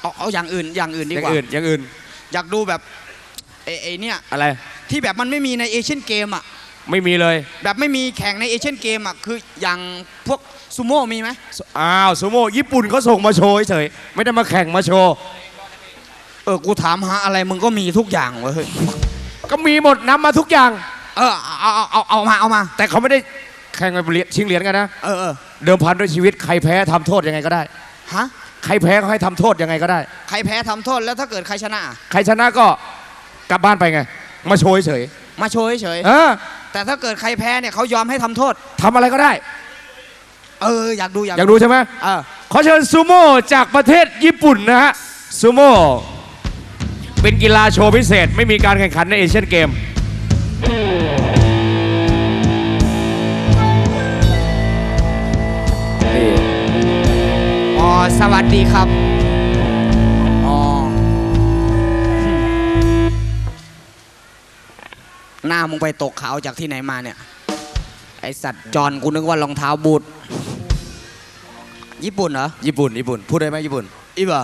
เอาเอาอย่างอื่นอย่างอื่นอดีย่างกว่า อื่นอย่างอื่นอยากดูแบบไอ้ไอ้เนี่ยอะไร ที่แบบมันไม่มีในเอเชียนเกมอะไม่มีเลยแบบไม่มีแข่งในเอเชียนเกมอะคืออย่างพวกซูโม่มีไหมอ้าวซูโม่ญี่ปุ่นเขาส่งมาโชว์เฉยๆไม่ได้มาแข่งมาโชว์เออกูถามหาอะไรมึงก็มีทุกอย่างเว้ยเฮ้ยก็มีหมดนำมาทุกอย่าง เออเอาเอาเอาเอามาเอามาแต่เขาไม่ได้แข่งกันเหรียญชิงเหรียญกันนะ เออเออเดิมพันด้วยชีวิตใครแพ้ทำโทษยังไงก็ได้ ฮะ ใครแพ้เขาให้ทำโทษยังไงก็ได้ ใครแพ้ทำโทษแล้วถ้าเกิดใครชนะอะใครชนะก็กลับบ้านไปไง มาโชว์เฉยมาโชว์เฉยๆเออๆแต่ถ้าเกิดใครแพ้เนี่ยเขายอมให้ทำโทษ ทำอะไรก็ได้ เออ อยากดูอยากอยากดูใช่ไหม เออขอเชิญซูโม่จากประเทศญี่ปุ่นนะฮะซูโม่เป็นกีฬาโชว์พิเศษ ไม่มีการแข่งขันในเอเชียนเกม สวัสดีครับอ๋อหน้ามึงไปตกเขาจากที่ไหนมาเนี่ย ไอสัตว์จอนกูนึกว่ารองเท้าบูทญี่ปุ่นเหรอ ญี่ปุ่น ญี่ปุ่น พูดได้ไหมญี่ปุ่น อีบ่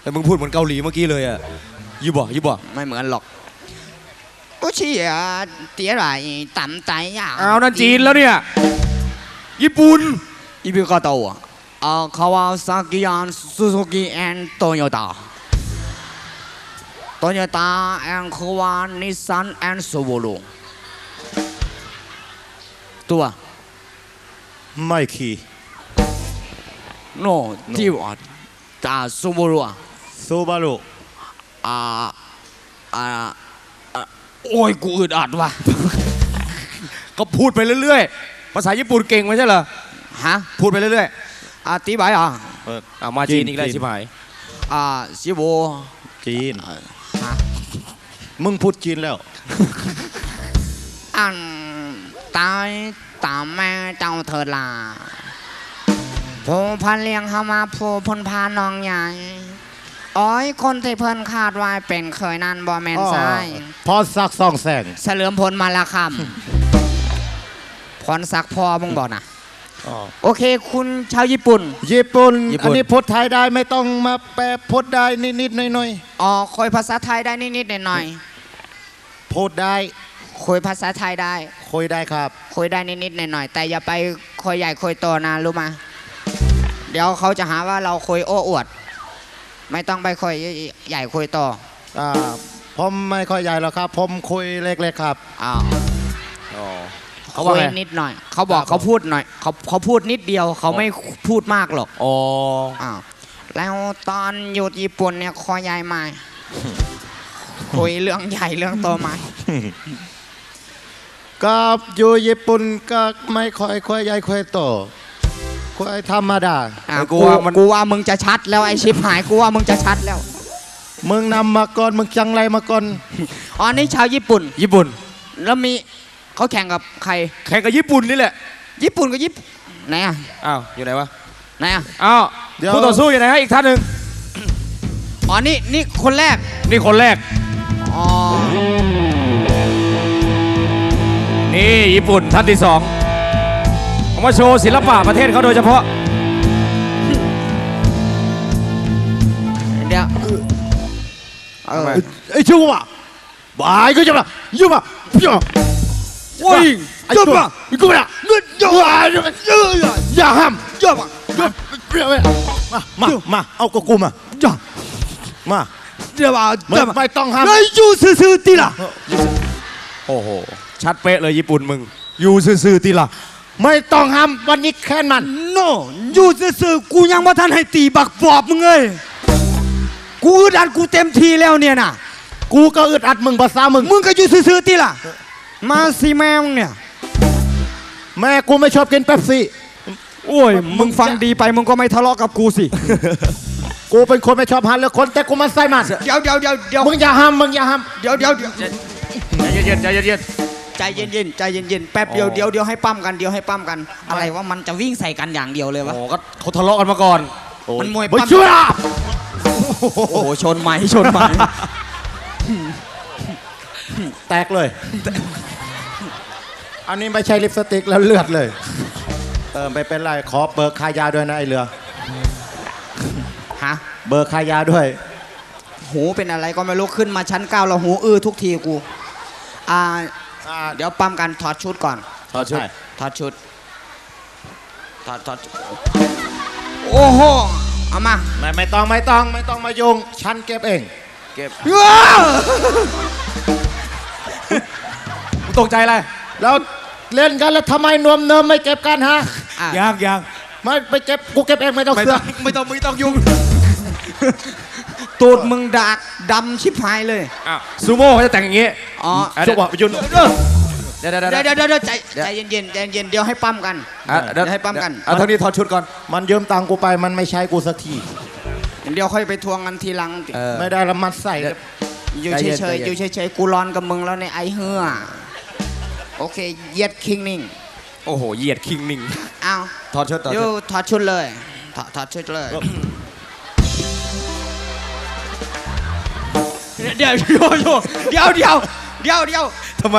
แต่มึงพูดเหมือนเกาหลีเมื่อกี้เลยอะยี่บ่ยี่บ่ไม่เหมือนหรอกกูเชียเตี๋ยไหลต่ำใจอย่างเอานั่นจีนแล้วเนี่ย ญี่ปุ่นอีบิโกโตะอ่าคาวาซากิยานซูซูกิแอนโตโยต้าโตโยต้าแอนคาวานิสสันแอนซูบูรุตัวไม่ขี่โนที่ว่าตาซูบูรุอะซูบารุอ่าอ่าอ่าโอ้ยกูอึดอัดว่ะก็พูดไปเรื่อยๆ ภาษาญี่ปุ่นเก่งไม่ใช่เหรอฮะพูดไปเรื่อย อ่าตีบายอะเออๆเอามาจีนอีกแล้วชิบหายอ่าซิโบจีนฮะมึงพูดจีนแล้ว อันตายตามแม่เจ้าเถิดล่ะผู้พันเลี้ยงเข้ามาผู้เพ่นพาน้องใหญ่โอ้ยคนที่เพิ่นคาดไว้เป็นเคยนั่นบ่แม่นซ้าย พอสักซองแสงเฉลิมพลมาละคำพรศักดิ์พอมึงบอกนะ โอเค คุณชาวญี่ปุ่น ญี่ปุ่น ญี่ปุ่น อันนี้พูดไทยได้ไม่ต้องมาแปลพูดได้นิดๆหน่อยอ๋อคุยภาษาไทยได้นิดๆหน่อยๆพูดได้ๆคุยภาษาไทยได้ คุยได้ครับ คุยได้นิดๆหน่อยๆแต่อย่าไปคุยใหญ่คุยโตนะรู้มา เดี๋ยวเขาจะหาว่าเราคุยโอ้อวด ไม่ต้องไปคุยใหญ่คุยโตอ่าผมไม่ค่อยใหญ่หรอกครับ ผมคุยเล็กๆครับ อ้าว เขาว่าคุยไงนิดหน่อย เขาบอกเขาพูดหน่อยเขาเขาพูดนิดเดียวเขาไม่พูดมากหรอกอ๋ออ้าวแล้วตอนอยู่ญี่ปุ่นเนี่ยคอใหญ่ไหมคุยเรื่องใหญ่เรื่องโตไหมก็อยู่ญี่ปุ่นก็ไม่ค่อยค่อยใหญ่ค่อยโตค่อยธรรมดาอะเออกูกูว่ามันกูว่ามึงจะชัดแล้วไอชิปหายกูว่ามึงจะชัดแล้ว มึงนำมาก่อนมึงจังไรมาก่อนอ๋อนี่ชาวญี่ปุ่น ญี่ปุ่น แล้วมี เขาแข่งกับใคร แข่งกับญี่ปุ่นนี่แหละ ญี่ปุ่นกับญี่ปุ่นไหนอะอ้าวอยู่ไหนวะ ไหนอะ อ้าวคู่ต่อสู้อยู่ไหนฮะอีกท่านหนึ่งอ๋อ นี่นี่คนแรก นี่คนแรก อ๋อ นี่ญี่ปุ่นท่านที่สองเอามาโชว์ศิลปะประเทศเขาโดยเฉพาะ เดี๋ยวเออ ไอ้ชั่วบายก็จะมายุ่งมาเปียโอ้ยไอ้ชั่วมึงกูไม่ได้เงินเยอะเยอะอย่าห้ามเยอะมาเปียมามามาเอากกูมาจ้ามาเดี๋ยวมาไม่ไม่ต้อง ห้ามเฮ้ยอยู่ซื่อๆตีล่ะโอ้โหชัดเป๊ะเลยญี่ปุ่นมึงอยู่ซื่อๆตีละไม่ต้องห้ามวันนี้แค่มันโน่อยู่ซื่อๆกูยังว่าท่านให้ตีบักปอบมึงเอ้ยกูอึดอัดกูเต็มทีแล้วเนี่ยน่ะ กูก็อึดอัดมึงภาษามึง มึงก็อยู่ซื่อๆตีล่ะ มาสิแม่มึงเนี่ย แม่กูไม่ชอบกินเป๊ปซี่ โอ้ย มึงฟังดีไปมึงก็ไม่ทะเลาะกับกูสิ กูเป็นคนไม่ชอบหันเลยคนแต่กูมันใส่มันเดี๋ยวเดี๋ยวเดี๋ยวเดี๋ยวมึงอย่าห้ามมึงอย่าห้ามเดี๋ยวเดี๋ยวเดี๋ยวใจเย็นๆใจเย็นใจเย็นๆใจเย็นๆแป๊บเดียวอ๋อเดี๋ยวเดี๋ยวให้ปั้มกันเดี๋ยวให้ปั้มกัน อะไรว่ามันจะวิ่งใส่กันอย่างเดียวเลยๆวะโอ้ก็เขาทะเลาะกันมาก่อนมันมวยมึงปั้มช่วยอะโอ้โหชนไหมชนไหมแตกเลย อันนี้ไม่ใช่ลิปสติกแล้วเลือดเลย เออไม่เป็นไรขอเปิดคายาด้วยนะไอเรือ ฮะเบอร์คายาด้วย หูเป็นอะไรก็ไม่รู้ขึ้นมาชั้นเก้าแล้วหูอื้อทุกทีกูอ่าเดี๋ยวปั๊มกันถอดชุดก่อนถอดชุดถอดชุดถอดถอดโอ้โหเอามาไม่ไม่ต้องไม่ต้องไม่ต้องมายุ่งฉันเก็บเอง เก็บว้าวมึงตกใจอะไรแล้ว เล่นกันแล้วทำไมนวมเนิมไม่เก็บกันฮะอะยังยังไม่ไปเก็บกูเก็บเองไม่ต้องไม่เสืต้ออกงไม่ต้องไม่ต้องยุ่งตูดมึงดากดำชิบหายเลยอ้าวซูโม่เขาจะแต่งอย่างงี้อ๋ออะสุวะยุนเดี๋ยวเดี๋ยวเดี๋เดี๋ยยววเดี๋ยวเดี๋ยวใจใจเย็นๆใจเย็นๆเดี๋ยวให้ปั๊มกันอะเดี๋ยวให้ปั๊มกัน เอาเท่านี้ถอดชุดก่อน มันยืมตังค์กูไปมันไม่ใช้กูสักที เดี๋ยวค่อยไปทวงกันทีหลังเออไม่ได้ละมันใส่ อยู่ใจเฉเย็ยนใจๆเย็นอยู่เฉยๆกูร้อนกับมึงแล้วในไอเหือ โอเคเหยียดคิงนิ่งโอ้โหเหยียดคิงนิ่งเอาถอดชุดถอดเดี๋ยชุวดถอดชุดเลยถอดถอดชุดเลย เดี๋ยวเดี๋ยวเดี๋ยวเดี๋ยวเดี๋ยวเดี๋ยวทำไม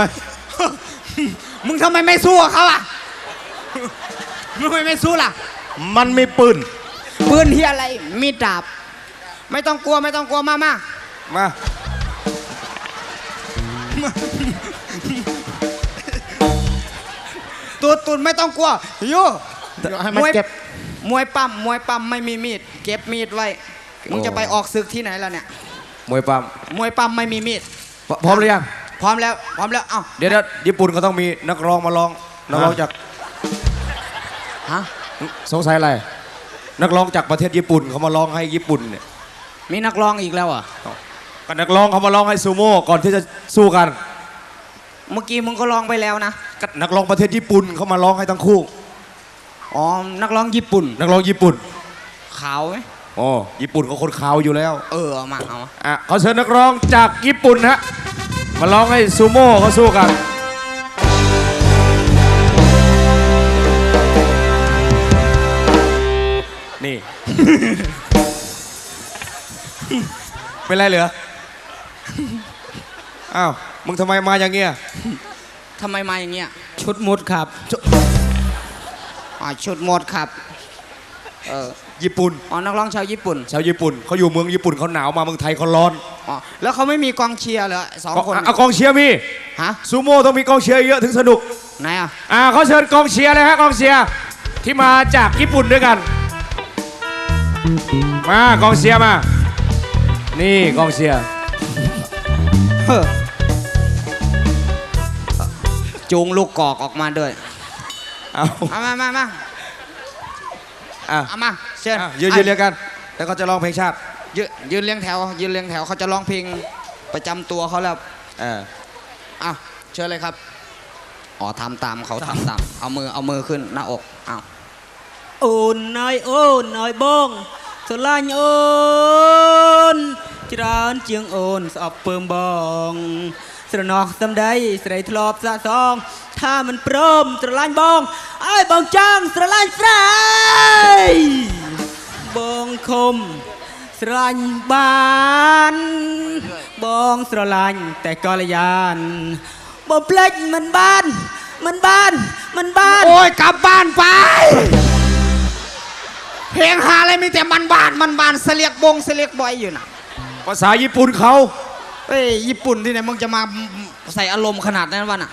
มึงทำไมไม่สู้กับเขาอะมึงทำไมไม่สู้ล่ะ มันมีปืน ปืนที่อะไร มีดดาบ ไม่ต้องกลัวไม่ต้องกลัวมามามา ตูดตูดไม่ต้องกลัวโยให้มันมวยเก็บมวยปั๊มมวยปั๊มไม่มีมีด เก็บมีดไว้มึงจะไปออกศึกที่ไหนล่ะเนี่ยมวยปั๊มมวยปั๊มไม่มีมีดพพร้อมหรือยังพร้อมแล้วพร้อมแล้วเอ้าเดี๋ยวเดี๋ยวญี่ปุ่นก็ต้องมีนักร้องมาร้องนักร้องจากฮะสงสัยอะไร นักร้องจากประเทศญี่ปุ่นเขามาร้องให้ญี่ปุ่นเนี่ยมีนักร้องอีกแล้วเหรอะก็นักร้องเขามาร้องให้ซูโม่ก่อนที่จะสู้กัน เมื่อกี้มึงก็ร้องไปแล้วนะ ก็นักร้องประเทศญี่ปุ่นเขามาร้องให้ทั้งคู่ อ๋อ นักร้องญี่ปุ่น นักร้องญี่ปุ่น ขาวไหมอ๋อญี่ปุ่นเขาคนขาวอยู่แล้ว เออเอามาเอามาอะเขาเชิญนักร้องจากญี่ปุ่นฮะ มาร้องให้ซูโม่เขาสู้กันนี่ เป็นไรเหรออ้าว มึงทำไมมาอย่างเงี้ยทำไมมาอย่างเงี้ยชุดมุดครับ อ๋อชุดหมดครับ เออญี่ปุ่น อ๋อนักร้องชาวญี่ปุ่น ชาวญี่ปุ่นเขาอยู่เมืองญี่ปุ่นเขาหนาวมาเมืองไทยเขาร้อนอ๋อแล้วเขาไม่มีกองเชียร์เหรอสองคนอะกองเชียร์มีฮะซูโม่ต้องมีกองเชียร์เยอะถึงสนุก ไหนอะอ่าเขาเชิญกองเชียร์เลยฮะกองเชียร์ที่มาจากญี่ปุ่นด้วยกัน มากองเชียร์มา นี่กองเชียร์ เฮ้อ จูงลูกกอกออกมาด้วย เอา เอามามามา อ่ะ เอามาเชิญ อ่ะยืนยืนเรียงกัน แล้วก็จะร้องเพลงชาติ ยืนยืนเรียงแถว ยืนเรียงแถวเขาจะร้องเพลงประจำตัวเขาแล้ว เออ อ่ะเชิญเลยครับ อ๋อทำตามเขาทำตาม เอามือเอามือขึ้นหน้าอกอ้าว អូនអើយអូនអើយបងស្រឡាញ់អូនច្រើនជាងអូនស្អប់ពើមបង สระนอกสำได้สระทลอบสะซองถ้ามันพร้อมสระลานบองไอ้บองจังสระลานสระบองคมสระลานบานบองสระลานแต่กอลยานบอเปล็ดมันบาน มันบาน มันบาน โอ้ยกลับบ้านไปเพลงหาอะไรมีแต่มันบานมันบานเสลียกบงเสลียกบอยอยู่นะภาษาญี่ปุ่นเขา เอ้ยญี่ปุ่นที่ไหนมึงจะมาใส่อารมณ์ขนาดนั้นวะน่ะ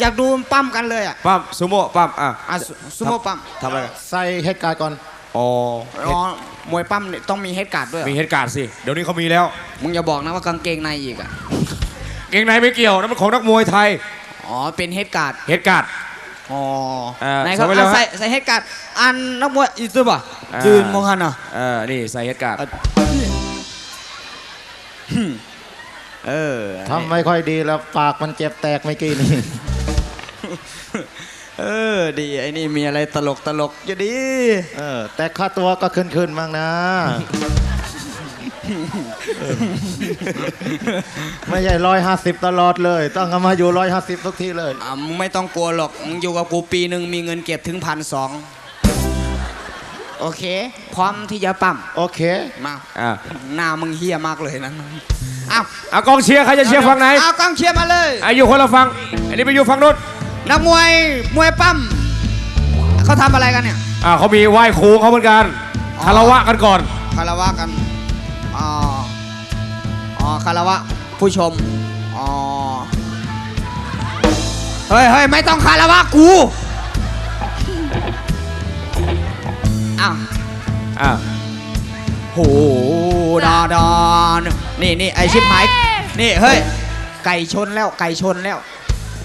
อยากดูมันปั้มกันเลยอะปั๊มซูโม่ปั๊มอะอะซูซูโม่ปั้มทำอะไรกันใส่เหตุการณ์ก่อน อ๋ออ๋อมวยปั้มเนี่ยต้องมีเฮดการ์ดด้วยเหรมีอเหตุการณ์สิ เดี๋ยวนี้เขามีแล้ว มึงอย่าบอกนะว่ากางเกงในอีกอะเกงในไม่เกี่ยวนั่นมันของนักมวยไทยอ๋อเป็นเฮดการ์ดเหตุการณ์ อ๋อเอ่อไหนครับใส่ไว้แล้วอะฮะใส่ใส่เฮดการ์ดอันนักมวยอีซึบ่ะอ่ายืนมองหันอะ เออนี่ใส่เหตุการณ์ เออทำไม่ค่อยดีแล้วปากมันเจ็บแตกไม่อกี้นี่เออ ดีไอ้นี่มีอะไรตลกตลกอยู่ดีเออ แต่ค่าตัวก็ขึ้นขึ้นๆบ้างนะเออไม่ใช่ร้อยห้าสิบตลอดเลย ต้องเอามาอยู่ร้อยห้าสิบทุกทีเลยอะมึงไม่ต้องกลัวหรอกมึงอยู่กับกูปีหนึ่งมีเงินเก็บถึงพันสองโอเค พร้อมที่จะปั๊มโอเค มาอะหน้ามึงเฮี้ยมากเลยนะ อ้าวเอากองเชียร์ใครจะเชียร์ฝั่งไหนเอากองเชียร์มาเลยอายุคนละฝั่งอันนี้ไปอยู่ฝั่งนู้นนักมวยมวยปั้มเขาทำอะไรกันเนี่ยอ่าเขามีไหว้ครูเขาเหมือนกันคารวะกันก่อนคารวะกันอ๋ออ๋อคารวะผู้ชมอ๋อเฮ้ยเฮ้ยไม่ต้องคารวะกูอ้าวอะโห ดาดานนี่นี่ไอชิบหาย นี่เฮ้ย ไก่ชนแล้วไก่ชนแล้ว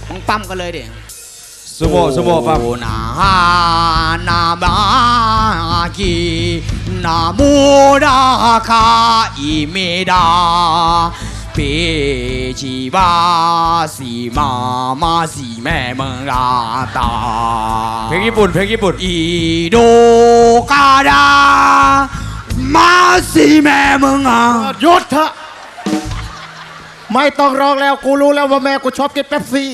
มึงปั้มกันเลยดิซูโม่ซูโม่ปั๊มโอนาฮานาบากินามูดาคาอิเมดาเปจิบาสีมามาสีแม่เมืองราตาเพลงญี่ปุ่นเพลงญี่ปุ่นอีโดกาดา มาสีแม่มึงอะหยุดเถอะไม่ต้องร้องแล้วกูรู้แล้วว่าแม่กูชอบกินเป๊ปซี่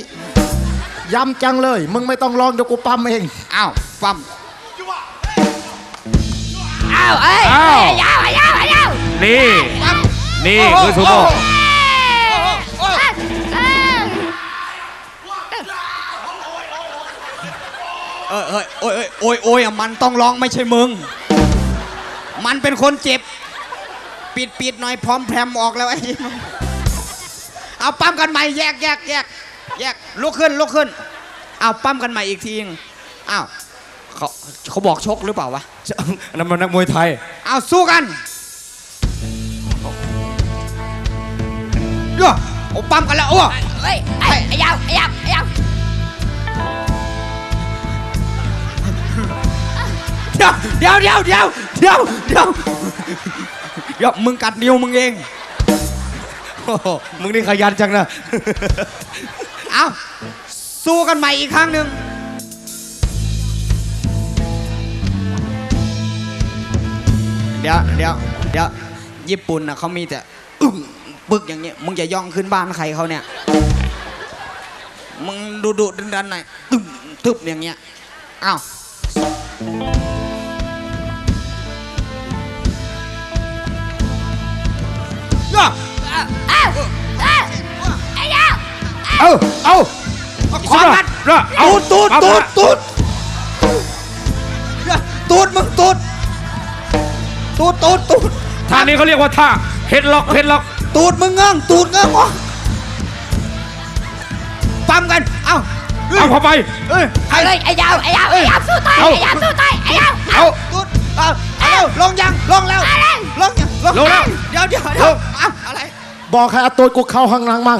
ย้ำจังเลย มึงไม่ต้องร้องเดี๋ยวกูปั๊มเองอ้าวฟัมอ้าวเอ้ยอ้าวเอ้ยยาวอะยาวอะยาวนี่นี่คือซูโม่เอ้ยเอ้ยเอยเอยโอ้ยเอ้ยโอ้ยโอ้ยอะมันต้องร้องไม่ใช่มึง มันเป็นคนเจ็บ ปิดปิดหน่อยพร้อมแพรมออกแล้วไอ้นี่เอาปั้มกันใหม่แยกแยกแยกแยกลุกขึ้นลุกขึ้น เอาปั้มกันใหม่อีกทีนึงอ้าวเขาเขาบอกชกหรือเปล่าวะอันนั้นมันนักมวยไทย เอาสู้กันเดี๋ยวโอ้ปั้มกันแล้วโอ้เฮ้ยเอ้ยไอ้ยาวไอ้ยาวไอ้ยาวเดี๋ยวเดี๋ยวเดี๋ยว เดี๋ยวเดี๋ยวเดี๋ยวมึงกัดนิ้วมึงเองโอ้โหมึงนี่ขยันจังนะ เอาสู้กันใหม่อีกครั้งหนึ่งเดี๋ยวเดี๋ยวเดี๋ยวญี่ปุ่นน่ะเขามีแต่อึ้งปึกอย่างเงี้ยมึงจะย่องขึ้นบ้านใครเขาเนี่ย มึงดูดูดันดันๆหน่อยตึมตึบอย่างเงี้ยอ้าว เอ้าเอ้าไอ้ยาวเอาเอาขอกัดเอาตูดตูดปั๊มตูนะดตูดตูดมึงตูดตูดตูดตูดท่านี้เขาเรียกว่าท่าเฮดล็อกเฮดล็อก ตูดมึงเงื่องตูดเงื่องวะปั๊มกัน เอ้าเอาเข้าไปเอ้ยเอาเลยไอ้ยาวไอ้ยาวไอ้ยาวสู้ตายเอาไอ้ยาวสู้ตายไอ้ยาวเอาตูดเอาเอาลงยังลงแล้วเอาเลยลงยังลงแล้วเดี๋ยวเดี๋ยวเดี๋ยวเอ้าอะไร บอกให้เอาตัวกูเข้าข้างหลังมั่ง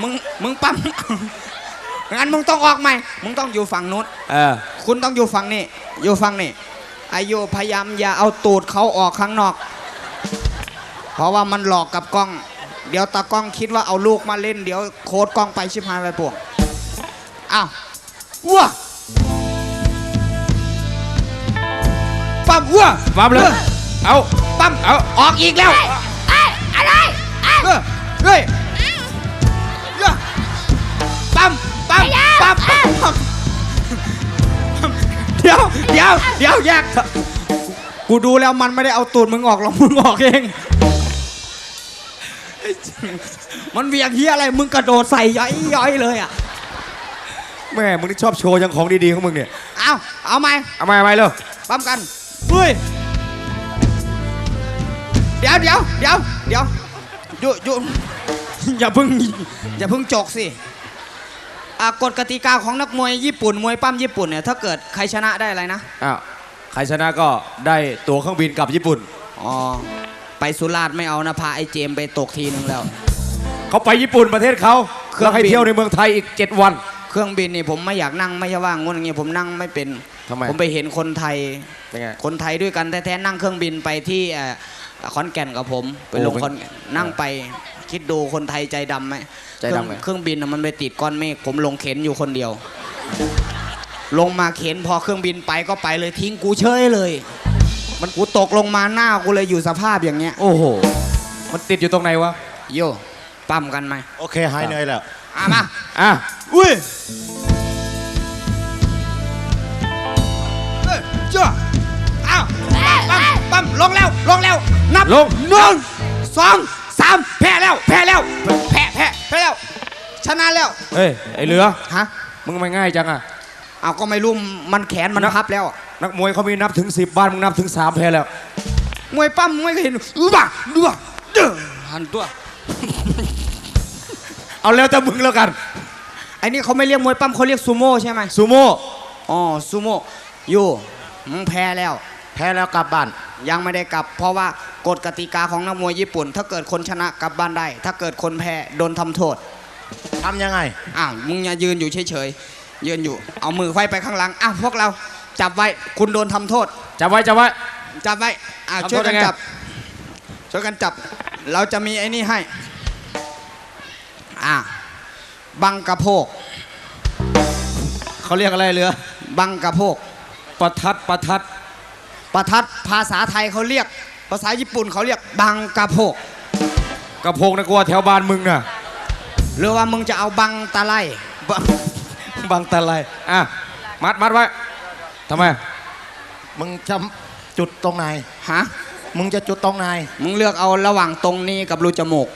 มึงมึงปั๊มงั้นมึงต้องออกใหม่มึงต้องอยู่ฝั่งนู้นเออ คุณต้องอยู่ฝั่งนี้ อยู่ฝั่งนี้อายุพยายามอย่าเอาตูดเขาออกข้างนอก เพราะว่ามันหลอกกับกล้อง เดี๋ยวตากล้องคิดว่าเอาลูกมาเล่น เดี๋ยวโค้ดกล้องไปชิบหายไปปวงอ้าวว้าปั๊มว้าปั๊มเลย เอาปั๊มเอาออกอีกแล้วเอ้ยอะไรเอ้ยเออเฮ้ยเอ้ยปั๊มปั๊มปั๊มปั๊มปั๊มเดี๋ยวเดี๋ยวเดี๋ยวแยกเถอะกูดูแล้วมันไม่ได้เอาตูดมึงออกหรอกมึงออกเอง มันเวียงเฮียอะไรมึงกระโดดใส่ย้อยย้อยเลยอะแม่มึงนี่ชอบโชว์ยังของดีๆของมึงเนี่ย เอาเอาไหมเอามาเอามาเร็วปั๊มกันเฮ้ยเดี๋ ยวเดี๋ยวเดี๋ยวเดี๋ยวหยุหยุอย่าเพิ่งอย่าเพิ่งจกสิอะกฎกติกาของนักมวยญี่ปุ่นมวยปั้มญี่ปุ่นเนี่ยถ้าเกิดใครชนะได้อะไรนะอ้าวใครชนะก็ได้ตั๋วเครื่องบินกลับญี่ปุ่น อ๋อไปสุราษฎร์ไม่เอานะพาไอ้เจมส์ไปตกทีนึงแล้ว เขาไปญี่ปุ่นประเทศเขาเครื่องแล้วให้บินเที่ยวในเมืองไทยอีก 7 วัน เครื่องบินนี่ผมไม่อยากนั่งไม่ใช่ว่างงนอย่างเงี้ยผมนั่งไม่เป็นทำไมผมไปเห็นคนไทยเป็นไง คนไทยด้วยกันแท้ๆนั่งเครื่องบินไปที่เอ่อ ขอนแก่นกับผม ไปลงโอ้เป็นขอนแก่นนั่งไป คิดดูคนไทยใจดำไหมใจดำไงเครื่องเครื่องบินน่ะมันไปติดก้อนเมฆผมลงเข็นอยู่คนเดียว ลงมาเข็นพอเครื่องบินไปก็ไปเลยทิ้งกูเฉยเลย มันกูตกลงมาหน้ากูเลยอยู่สภาพอย่างเงี้ย โอ้โหมันติดอยู่ตรงไหนวะโยปั๊มกันไหมโอเคหายเหนื่อยแล้วอะมาอะอุ้ยเอ้ยเจ้าอ้าวปั๊มปั๊ม ลงแล้วลงแล้ว นับลง หนึ่งสองสามแพ้แล้ว แพ้แล้ว แพ้แพ้แพ้แล้ว ชนะแล้วเฮ้ยไอเหลือ ฮะมึงทำไมง่ายจังอะ เอาก็ไม่รู้มันแขนมันนับ พับแล้วนักมวยเขามีนับถึง 10 บ้านมึงนับถึง 3 แพ้แล้ว มวยปั้มมวยก็เห็นอื้อบ้าดูบ้าเด้อหันตัวเอาแล้วแต่มึงแล้วกัน ไอ้นี่เขาไม่เรียกมวยปั้มเขาเรียกซูโม่ใช่ไหมซูโม่ อ๋อซูโม่อยู่มึงแพ้แล้ว แพ้แล้วกลับบ้าน ยังไม่ได้กลับ เพราะว่ากฎกติกาของนักมวยญี่ปุ่น ถ้าเกิดคนชนะกลับบ้านได้ ถ้าเกิดคนแพ้โดนทำโทษทำยังไงอ้าวมึงอย่ายืนอยู่เฉยๆยืนอยู่ เอามือไฟไปข้างหลังอ้าวพวกเราจับไว้คุณโดนทำโทษ จับไว้จับไว้จับไว้อ้าวทำโทษช่วยกันยังไง จับช่วยกันจับ เราจะมีไอ้นี่ให้อ่าบังกระโพก เขาเรียกอะไรเรือ บังกระโพก ประทัดประทัด ประทัดภาษาไทยเขาเรียก ภาษาญี่ปุ่นเขาเรียกบังกระโพกกระโพงนะกลัวแถวบ้านมึงน่ะหรือว่ามึงจะเอาบังตะไลบังบังตะไลอะมัดมัดไว้ทำไมมึงจะจุดตรงไหนฮะมึงจะจุดตรงไหนมึงเลือกเอาระหว่างตรงนี้กับรูจมูก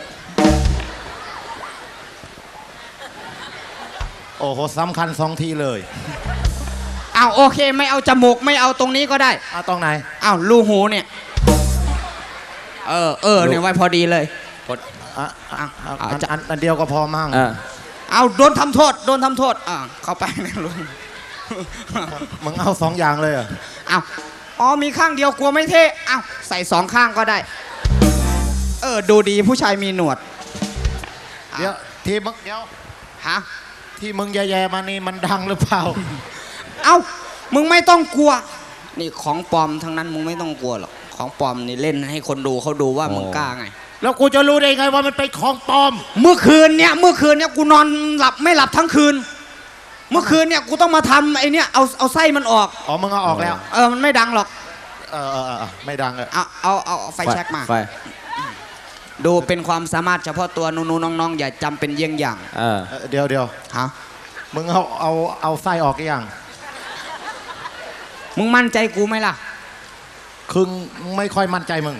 โอ้โหสำคัญสองทีเลย อ้าวโอเค ไม่เอาจมูกไม่เอาตรงนี้ก็ได้เอาตรงไหนอ้าวรูหูเนี่ย เออเออเนี่ยไว้พอดีเลยอะอะอะอะอันจะอันอันเดียวก็พอมั่งอ่าเอาโดนทำโทษโดนทำโทษอ่าเข้าไปนะลุงมึงเอาสองอย่างเลยเหรออ้าวอ๋อมีข้างเดียวกลัวไม่เท่อ้าวใส่สองข้างก็ได้ เออ ดูดีผู้ชายมีหนวดเดี๋ยวที่มึงเดี๋ยวฮะที่มึงแย่ๆมานี่มันดังหรือเปล่า เอ้ามึงไม่ต้องกลัว นี่ของปลอมทั้งนั้นมึงไม่ต้องกลัวหรอกของปลอมนี่เล่นให้คนดูเขาดูว่ามึงกล้าไง แล้วกูจะรู้ได้ไงว่ามันเป็นของปลอม เมื่อคืนเนี่ยเมื่อคืนเนี่ยกูนอนหลับไม่หลับทั้งคืน เมื่อคืนเนี่ยกูต้องมาทำไอ้เนี่ยเอาเอาไส้มันออกอ๋อมึงเอาออกแล้ว เออมันไม่ดังหรอกเออเออเออเออไม่ดังเออเอาเอาเอาเอาไฟแช็กมาไฟดูเป็นความสามารถเฉพาะตัวหนูๆน้องๆอย่าจำเป็นเยี่ยงอย่าง เออเออเดี๋ยวเดี๋ยวฮะมึงเอาเอาเอาไส้ออกหรือยัง มึงมั่นใจกูไหมล่ะ คึงไม่ค่อยมั่นใจมึง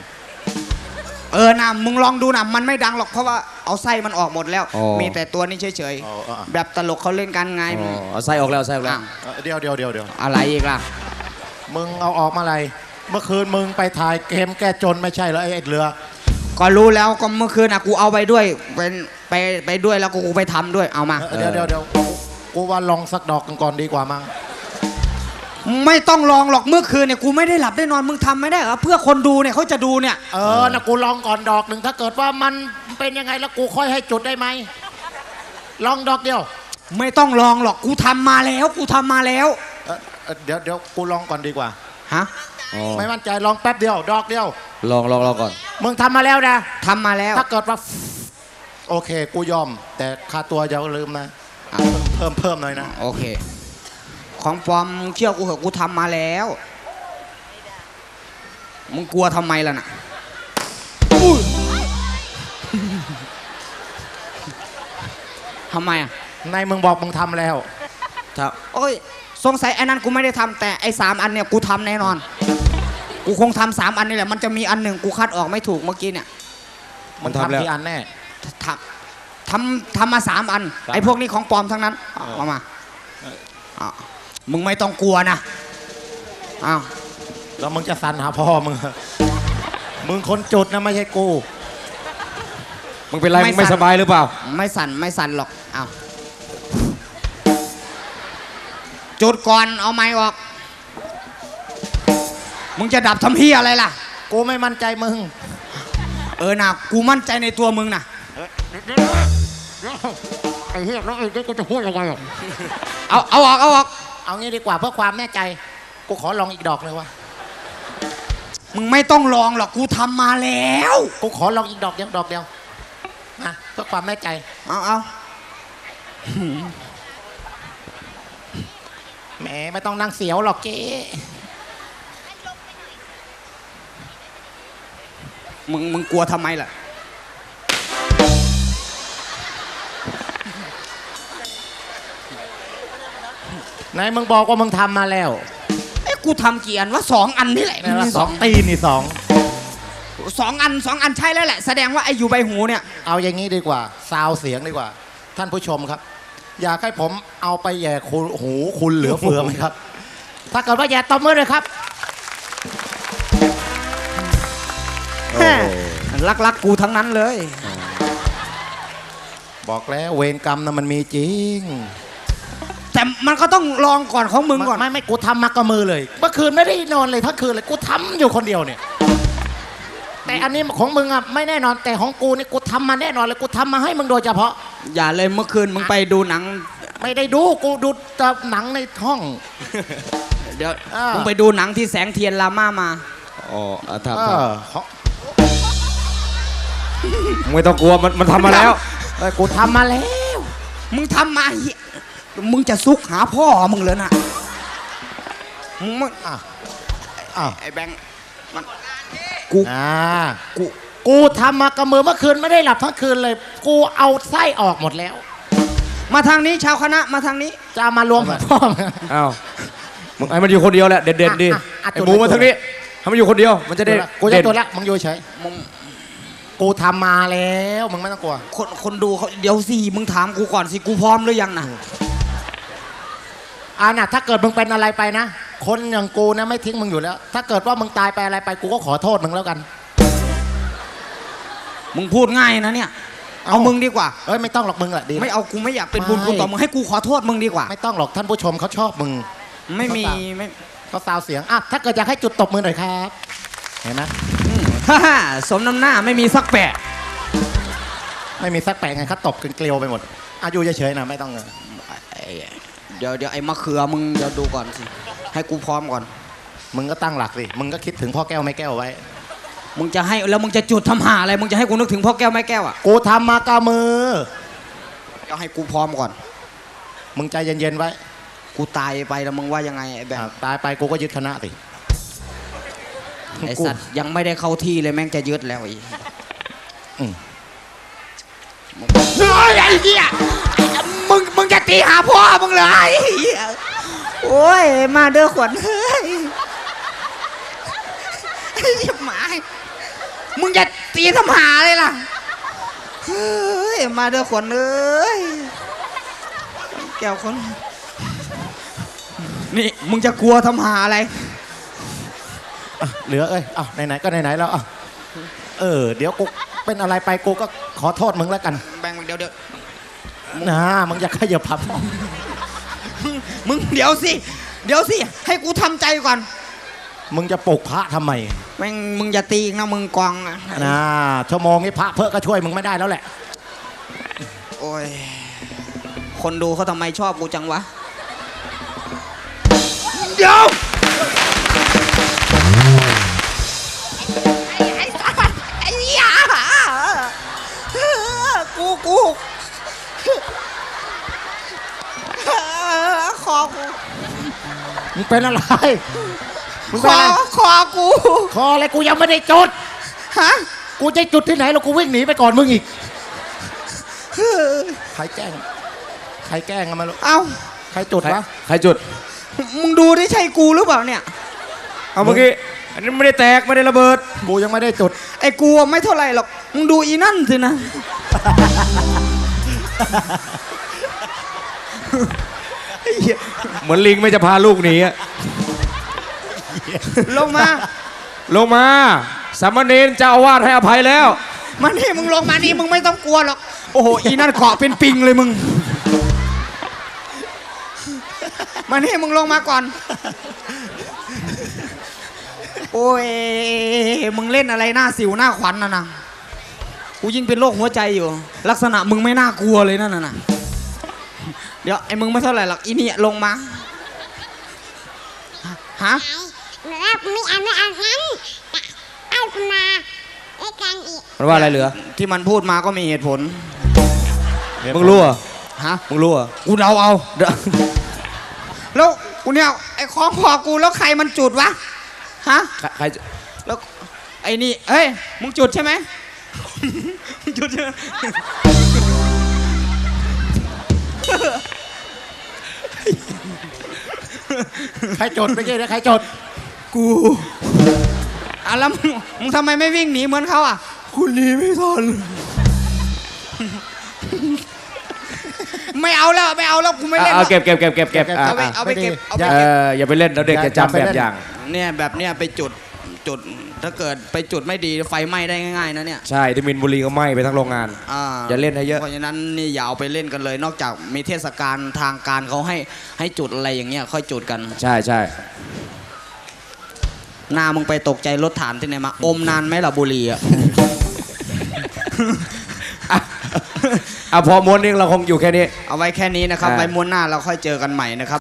เออนะมึงลองดูนะมันไม่ดังหรอกเพราะว่าเอาไส้มันออกหมดแล้ว อ๋อ มีแต่ตัวนี้เฉยอ๋ออ๋อๆแบบตลกเขาเล่นกันไงอ๋อเอาไส้ออกแล้วไส้ออกแล้ว อ้าวเออเดี๋ยวเดี๋ยวเดี๋ยวเดี๋ยวอะไรอีกล่ะ มึงเอาออกมาอะไร เมื่อคืนมึงไปถ่ายเกมแก้จนไม่ใช่เหรอไอ้ไอ้เรือก็รู้แล้วก็เมื่อคืนอะกูเอาไปด้วยเป็นไปไปด้วยแล้วก็กูไปทำด้วยเอามา เออเดี๋ยวเดี๋ยวเดี๋ยวกูว่าลองสักดอกกันก่อนดีกว่ามั้ง ไม่ต้องลองหรอกเมื่อคืนเนี่ยกูไม่ได้หลับได้นอนมึงทำไม่ได้เหรอเพื่อคนดูเนี่ยเขาจะดูเนี่ย เออนะกูลองก่อนดอกหนึ่งถ้าเกิดว่ามันเป็นยังไงแล้วกูค่อยให้จุดได้ไหมลองดอกเดียว ไม่ต้องลองหรอกกูทำมาแล้วกูทำมาแล้วเออเออเดี๋ยวเดี๋ยวกูลองก่อนดีกว่า ฮะอ๋อไม่มั่นใจลองแป๊บเดียว ดอกเดียว ลองลองลองก่อน มึงทำมาแล้วนะ ทำมาแล้ว ถ้าเกิดว่า โอเค กูยอม แต่ค่าตัวอย่าลืมนะอะเพิ่มเพิ่มหน่อยนะ โอเค ของปลอมมึงเชื่อกูเหอะกูทำมาแล้ว มึงกลัวทำไมล่ะน่ะทำไมอะในมึงบอกมึงทำแล้วครับโอ้ยสงสัยไอ้นั้นกูไม่ได้ทำแต่ไอ้สามอันเนี่ยกูทำแน่นอน กูคงทำสามอันนี่แหละมันจะมีอันหนึ่งกูคัดออกไม่ถูกเมื่อกี้เนี่ยมึงทำกี่อันแน่ ทำทำทำมาสามอัน ไอ้พวกนี้ของปลอมทั้งนั้นเอาเอามาเอา มึงไม่ต้องกลัวนะอ้าวแล้วมึงจะสันหาพ่อมึงเหรอมึงคนจุดนะไม่ใช่กู มึงเป็นไรมึงไม่สบายหรือเปล่า ไม่สั่นไม่สั่นหรอกอ้าวจุดก่อนเอาไม้ออก มึงจะดับทำเฮียอะไรล่ะ กูไม่มั่นใจมึง เออนะกูมั่นใจในตัวมึงนะไอ้เหี้ยแล้วไอ้กูจะพูดยังไงเอาเอาออกเอาออก เอางี้ดีกว่าเพื่อความแน่ใจ กูขอลองอีกดอกเลยวะมึงไม่ต้องลองหรอกกูทำมาแล้ว กูขอลองอีกดอกเดียวดอกเดียวนะเพื่อความแน่ใจ เอาเอาแหมไม่ต้องนั่งเสียวหรอกเจ๊มึงมึงกลัวทำไมล่ะ ไหนมึงบอกว่ามึงทำมาแล้วเอ้กูทำกี่อันวะสองอันนี่แหละนี่ละมีสองตีนนี่สองสองอันสองอันใช่แล้วแหละ แสดงว่าไอ้อยู่ใบหูเนี่ย เอาอย่างนี้ดีกว่า ซาวเสียงดีกว่า ท่านผู้ชมครับ อยากให้ผมเอาไปแย่คุณหูคุณเหลือเฟือไหมครับ ถ้าเกิดว่าแย่ตบมือเลยครับแม่รักรักๆกูทั้งนั้นเลย บอกแล้วเวรกรรมนะมันมีจริง แต่มันก็ต้องลองก่อนของมึงก่อน ไม่ไม่กูทำมากับมือเลยเมื่อคืนไม่ได้นอนเลยทั้งคืนเลยกูทำอยู่คนเดียวเนี่ยแต่อันนี้ของมึงอะไม่แน่นอนแต่ของกูนี่กูทำมาแน่นอนเลยกูทำมาให้มึงโดยเฉพาะ อย่าเลยเมื่อคืนมึงไปดูหนัง ไม่ได้ดูกูดูแต่หนังในห้อง เดี๋ยวอ่ามึ มึงไปดูหนังที่แสงเทียนลาม่ามา อ๋ออะครับเอครับอของไม่ต้องกลัวมันมันทำมาแล้ว เออกูทำมาแล้ว มึงทำมาเหี้ย มึงจะซุกหาพ่อมึงเลยนะมึงมึงอะอ้าวไอ้แบงค์มันอ่ากูกูทำมากับมือเมื่อคืนไม่ได้หลับทั้งคืนเลย กูเอาไส้ออกหมดแล้ว มาทางนี้ชาวคณะมาทางนี้ จะเอามารวมกับพ่อมึงอ้าวมึงให้มันอยู่คนเดียวแหละเด่นๆดิอะอะไอ้หมูตัวไหนมาทางนี้ให้มันอยู่คนเดียว มันจะได้กูจะเด่นตัวละมึงอยู่เฉยมึงกูทำมาแล้วมึงไม่ต้องกลัว คนคนดูเขาเดี๋ยวสิมึงถามกูก่อนสิกูพร้อมหรือยังนะ อ่าน่ะถ้าเกิดมึงเป็นอะไรไปนะ คนอย่างกูนะไม่ทิ้งมึงอยู่แล้ว ถ้าเกิดว่ามึงตายไปอะไรไปกูก็ขอโทษมึงแล้วกัน มึงพูดง่ายนะเนี่ย เอาเอ้ามึมึงดีกว่า เอ้ยไม่ต้องหรอกมึงแหละดีไม่เอากูไม่อยากเป็นบุญไม่คุณต่อมึงให้กูขอโทษมึงดีกว่า ไม่ต้องหรอกท่านผู้ชมเขาชอบมึงไม่มีเขาตามไม่เขาซาวเสียงอะถ้าเกิดอยากให้จุดตบมือหน่อยครับ เห็นไหมฮ่าฮ่าสมน้ำหน้าไม่มีสักแปะ ไม่มีสักแปะไงเขาตบกันเกลียวไปหมดอายุเฉยๆนะไม่ต้องเออไอ้ เดี๋ยวเดี๋ยวไอ้มะเขือมึงเดี๋ยวดูก่อนสิ ให้กูพร้อมก่อน มึงก็ตั้งหลักสิ มึงก็คิดถึงพ่อแก้วไม่แก้วไว้ มึงจะให้แล้วมึงจะจุดทำหาอะไร มึงจะให้กูนึกถึงพ่อแก้วแม่แก้วอะกูทำมากับมือ เดี๋ยวให้กูพร้อมก่อน มึงใจเย็นๆไว้กูตายไปแล้วมึงว่ายังไงไอ้แบงอะค์ตายไปกูก็ยึดคณะสิ ไอ้สัตว์ยังไม่ได้เข้าที่เลยแม่งจะยึดแล้วอีกอืมเฮ้ยไอ้เหี้ยมึง มึงจะตีหาพ่อมึงเลยไอ้เหี้ยโอ้ย มาเด้อขวัญเฮ้ยไอ้เหี้ยหมามึงจะตีทำหาเลยล่ะ เฮ้ย มาเด้อขวัญเอ้ยแก้วคนนี่มึงจะกลัวทำหาอะไร เหลือเอ้ยอ้าวไหนๆก็ไหนๆแล้วอะเออ เดี๋ยวกูเป็นอะไรไปกูก็ขอโทษมึงแล้วกัน แบ่งเดี๋ยวเดี๋ยว นะมึงอย่าขยับพับมึงเดี๋ยวสิ เดี๋ยวสิ ให้กูทำใจก่อน มึงจะปลุกพระทำไมแม่งมึงอย่าตีอีกนะมึงกองอะนะชั่วโมงนี้พระเพื่อก็ช่วยมึงไม่ได้แล้วแหละ โอ้ย คนดูเขาทำไมชอบกูจังวะ เดี๋ยว มึงเป็นอะไรมึงคเป็นออะไรคอกูคออะไรกูยังไม่ได้จุด ฮะกูจะจุดที่ไหนแล้วกูวิ่งหนีไปก่อนมึงอีก ใครแกล้ง ใครแกล้งกันมาลูกเอ้าใครจุดใครวะใครจุด มึงดูได้ใช่กูหรือเปล่าเนี่ย เอาเมื่อกี้อันนี้ไม่ได้แตกไม่ได้ระเบิด กูยังไม่ได้จุด ไอ้กูอะไม่เท่าไหร่หรอก มึงดูอีนั่นสินะ เหมือนลิงไม่จะพาลูกหนีอะลงมา ลงมาสามเณรเจ้าอาวาสให้อภัยแล้ว มานี่มึงลงมานี่มึงไม่ต้องกลัวหรอก โอ้โหอีนั่นเกาะเป็นปิงเลยมึง มานี่มึงลงมาก่อน โอ้ยมึงเล่นอะไรหน้าสิวหน้าขวัญน่ะนะกูยิ่งเป็นโรคหัวใจอยู่ ลักษณะมึงไม่น่ากลัวเลยนั่นน่ะนะ เดี๋ยวไอ้มึงไม่เท่าไหร่หรอกอีนี่ลงมาฮะแล้วไม่เอาไม่เอางั้นเอามาไอ้กันอีกมันว่าอะไรเหลือ ที่มันพูดมาก็มีเหตุผลมึงรู้เหรอะฮะมึงรู้เหรอะกูเดาเอาแล้วกูเนี่ยไอ้ของพอกูแล้วใครมันจุดวะฮะใครใครจะแล้วไอ้นี่เอ้ยมึงจุดใช่ไหมมึงจุดใช่ไหม ใครจุดไม่ใช่นะใครจุดกูอะแล้วมึงมึงทำไมไม่วิ่งหนีเหมือนเขาอะ คุณหนีไม่ทันไม่เอาแล้วไม่เอาแล้วกูไม่เล่นเอาแล้วเก็บเก็บเก็บเก็บเก็บอะเอาไปอะเอาไปเก็บเอาไปเอเก็บออย่าไปเล่นแล้วเด็กจะจำแบบอย่าง เนี่ยแบบเนี้ยไปจุด จุดถ้าเกิดไปจุดไม่ดีไฟไหม้ได้ง่ายๆนะเนี่ยใช่ที่มินบุรีก็ไหม้ไปทั้งโรงงานอ่าอย่าเล่นให้เยอะเพราะฉะนั้นนี่อย่าเอาไปเล่นกันเลย นอกจากมีเทศกาลทางการเขาให้ให้จุดอะไรอย่างเงี้ยค่อยจุดกันใช่ใช่หน้ามึงไปตกใจรถฐานที่ไหนมา อมนานไหมล่ะบุหรีอะอะพอม้วนนี้เราคงอยู่แค่นี้ เอาไว้แค่นี้นะครับอ่าไว้ม้วนหน้าเราค่อยเจอกันใหม่นะครับ